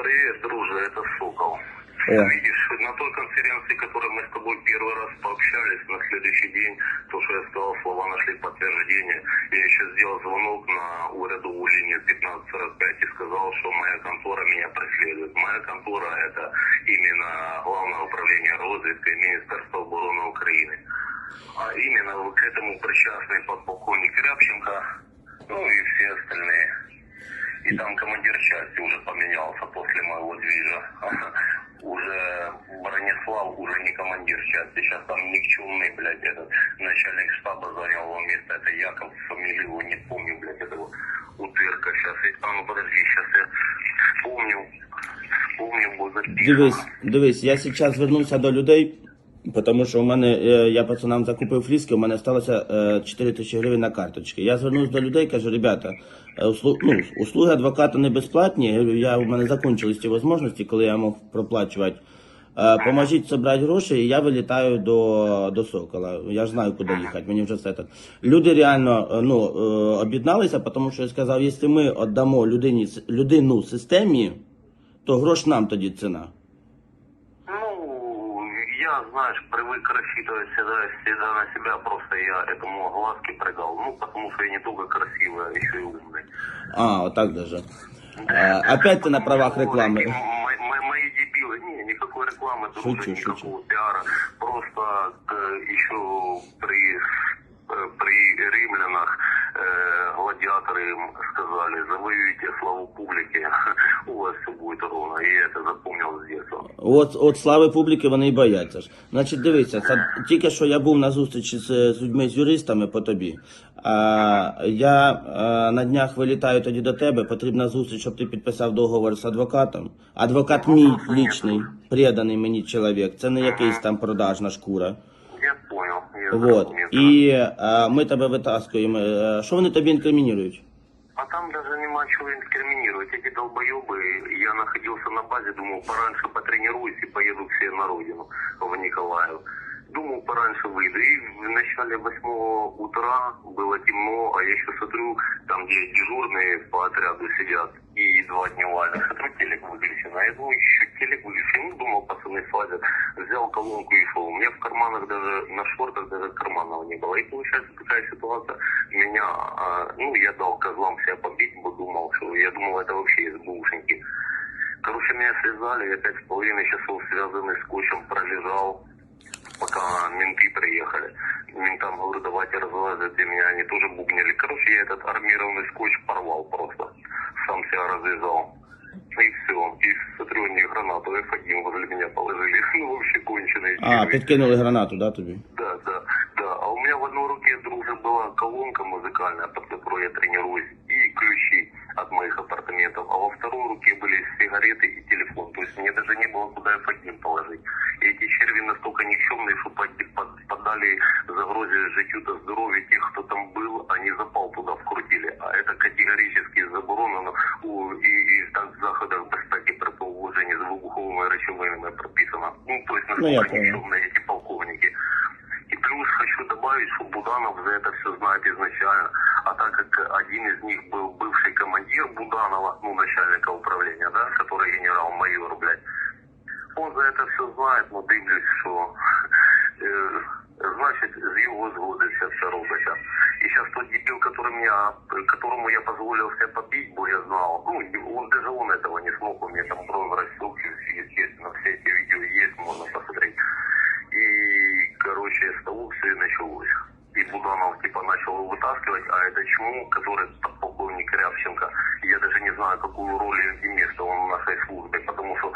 Привет, друже, это Сокол. О. Видишь, на той конференции, которой мы с тобой первый раз пообщались, на следующий день, то, что я сказал, слова нашли подтверждение. Я еще сделал звонок на урядовую линию 1545 и сказал, что моя контора меня преследует. Моя контора это именно Главное управление разведки Министерства обороны Украины. А именно вот к этому причастный подполковник Рябченко, ну и все остальные. И там командир части уже поменялся после моего движа. Уже Бронислав уже не командир части, сейчас там никчемный, блядь, этот начальник штаба занял его место. Это Яков, фамилию его не помню, блядь, этого утырка. Сейчас, а ну подожди, сейчас я вспомню, вспомню, бо записано. Дивись, дивись, я зараз звернувся до людей, тому що у мене е, я пацанам закупив фліски, у мене сталося е, 4 тисячі гривень на карточки. Я звернувся до людей, кажу, ребята, е, услу- ну, услуги адвоката не безплатні. Я, говорю, у мене закінчились ті можливості, коли я мог проплачувати. Е, Поможіть зібрати гроші, і я вилітаю до, до Сокола. Я ж знаю, куди їхати. Мені вже все так. Люди реально е, ну, е, об'єдналися, тому що я сказав, якщо ми віддамо людині, людину системі, то грош нам тоді ціна Ну, я, знаешь, привык рассчитывать всегда, всегда на себя, просто я этому глазки придал. Ну, потому что я не только красивый, а еще и умный. А, вот так даже. А, опять ты на правах рекламы. М- м- м- мои дебилы, не, никакой рекламы, дружи, Шучу, никакого шучу. пиара. Просто э, еще при, э, при римлянах э, гладиаторы им сказали, завоюйте славу публики, у вас все будет ровно. И я это запомнил с детства. От, от слави публіки вони і бояться ж. Значить, дивися, це тільки що я був на зустрічі з, з людьми, з юристами по тобі. А, я а, на днях вилітаю тоді до тебе. Потрібна зустріч, щоб ти підписав договор з адвокатом. Адвокат мій лічний, преданий мені чоловік. Це не якийсь там продажна шкура. Я понял. Я Вот. запомнил. І а, ми тебе витаскуємо. Е, Що вони тобі інкримінують? А там даже нема чего инкриминировать. Эти долбоебы, я находился на базе, думал, пораньше потренируюсь и поеду к себе на родину, в Николаев. Думал, пораньше выйду. И в начале восьмого утра было темно, а я еще смотрю, там, где дежурные по отряду сидят и едва дневали. Смотрю, телек выключен. А я думаю, еще телек выключен. Ну, думал, пацаны слазят. Взял колонку и шел. У меня в карманах даже, на шортах даже карманов не было. И получается такая ситуация. Меня, а, ну, я дал козлам себя побить, думал, что я думал, это вообще из бушеньки. Короче, меня связали, я пять с половиной часов связанный скотчем пролежал, пока менты приехали. Ментам говорю, давайте разлазите меня, они тоже бубнили. Короче, я этот армированный скотч порвал просто. Сам себя развязал. И все. И смотрю, они гранату F1 возле меня положили. Ну, вообще конченые. А, чуваки. підкинули гранату, да, тобі? Да, да, да. А у меня в одной руке, друже, была колонка музыкальная, под которой я тренируюсь, и ключи от моих апартаментов. А во второй руке были сигареты и телефон. То есть мне даже не было куда F1 положить. И эти черви настолько никчемные, что под- под- поддали загрозе житью та здоровью тех, кто там был, они запал туда вкрутили. А это категорически заборонено у, так в заходах безпеки при поводженні з вибуховими речовинами прописано. Ну, то есть Ну, понял. никчемные эти полковники. И плюс хочу добавить, что Буданов за это все знает изначально. А так как один из них был бывший командир Буданова, ну, начальника управления, это все знает, но дивлюсь, що е, значить з його згоди це все робиться. І зараз тот дебил, который меня, которому я позволил себя побить, бо я знал, ну, он, даже он этого не смог, у меня там бровь рассек, естественно, все эти видео есть, можно посмотреть. И, короче, с того все и началось. И Буданов типа начал его вытаскивать, а это чему, который подполковник Рябченко, я даже не знаю, какую роль и место он в нашей службе, потому что эм,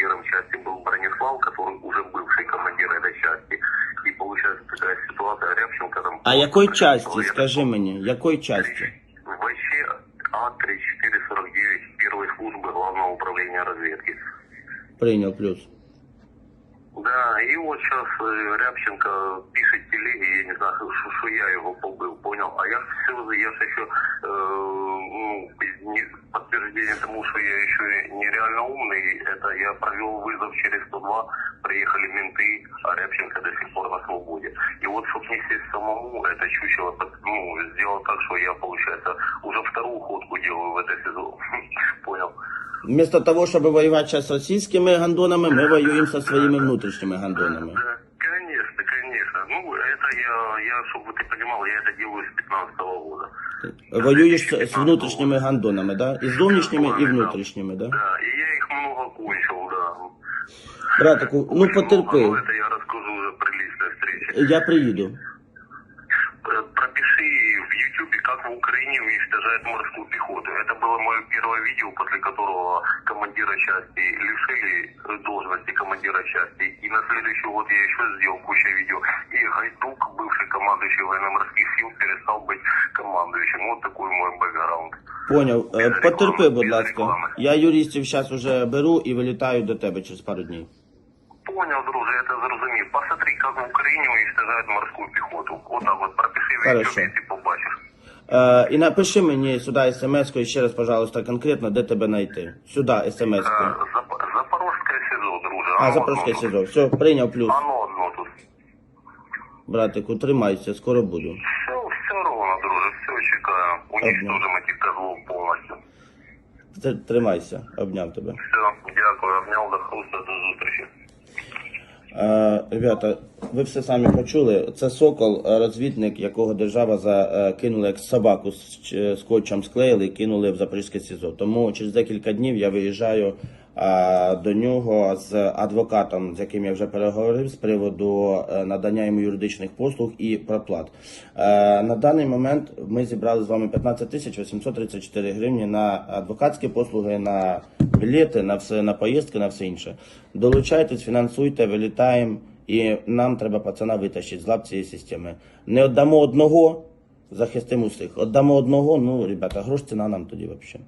командиром части был Бронислав, который уже бывший командир этой части. И получается такая ситуация, Рябченко там... А якої просто часті, человек- скажи мені, якої часті? Вообще А3449 первой службы Главного управления разведки. Прийняв плюс. Да, и вот сейчас э, Рябченко пишет телеги, я не знаю, что, что я его побыл, понял? А я все, я же еще, э, ну, не- подтверждение тому, что я еще нереально умный, это я провел вызов через 102, приехали менты, а Рябченко до сих пор на свободе. И вот, чтобы не сесть самому, это чучело, под- ну, сделал так, что я, получается, уже вторую ходку делаю в это СИЗО, понял? Вместо того, чтобы воевать сейчас с российскими гандонами, мы воюем со своими внутренними гандонами. Да, конечно, конечно. Ну, это я, я, чтобы ты понимал, я это делаю с 15 года. Воюешь с, с внутренними гандонами, да? И с зовнішніми, і внутрішніми, да? Да, и я их много кончил, да. Братику, ну Очень много, потерпи. но это я расскажу уже при личной встрече. Я приїду. как в Украине уничтожают морскую пехоту. Это было мое первое видео, после которого командира части лишили э, должности командира части. И на следующий год я еще сделал кучу видео. И Гайдук, бывший командующий военно-морских сил, перестал быть командующим. Вот такой мой бэкграунд. Поняв. Е, Потерпи, будь ласка. Я юристів зараз уже беру і вилітаю до тебе через пару днів. Понял, друже, это зрозумів. Посмотри, как в Украине уничтожают морскую пехоту. Вот так вот пропиши в Хорошо. Ютубе, и ты побачишь. Е, і напиши мені сюди смс-кою ще раз, пожалуйста, конкретно, де тебе знайти. Сюди смс-кою. Э, Зап- Запорожское друже. А, тут. СІЗО. Все, прийняв плюс. Оно одно тут. Братику, тримайся, скоро буду. Все, все ровно, друже, все чекаю. Уничтожим этих козлов полностью. Т- Тримайся, обняв тебе. Все, дякую, обнял до хруста, до зустрічі. Е, ребята, ви все самі почули. Це сокол, е, розвідник, якого держава закинула як собаку з скотчем склеїли і кинули в Запорізьке СІЗО. Тому через декілька днів я виїжджаю е, до нього з адвокатом, з яким я вже переговорив з приводу е, надання йому юридичних послуг і проплат. Е, На даний момент ми зібрали з вами 15 тисяч 834 гривні на адвокатські послуги, на білети, на все на поїздки, на все інше. Долучайтесь, фінансуйте, вилітаємо, і нам треба пацана витащити з лап цієї системи. Не віддамо одного, захистимо усіх. Віддамо одного, ну, ребята, грош ціна нам тоді взагалі.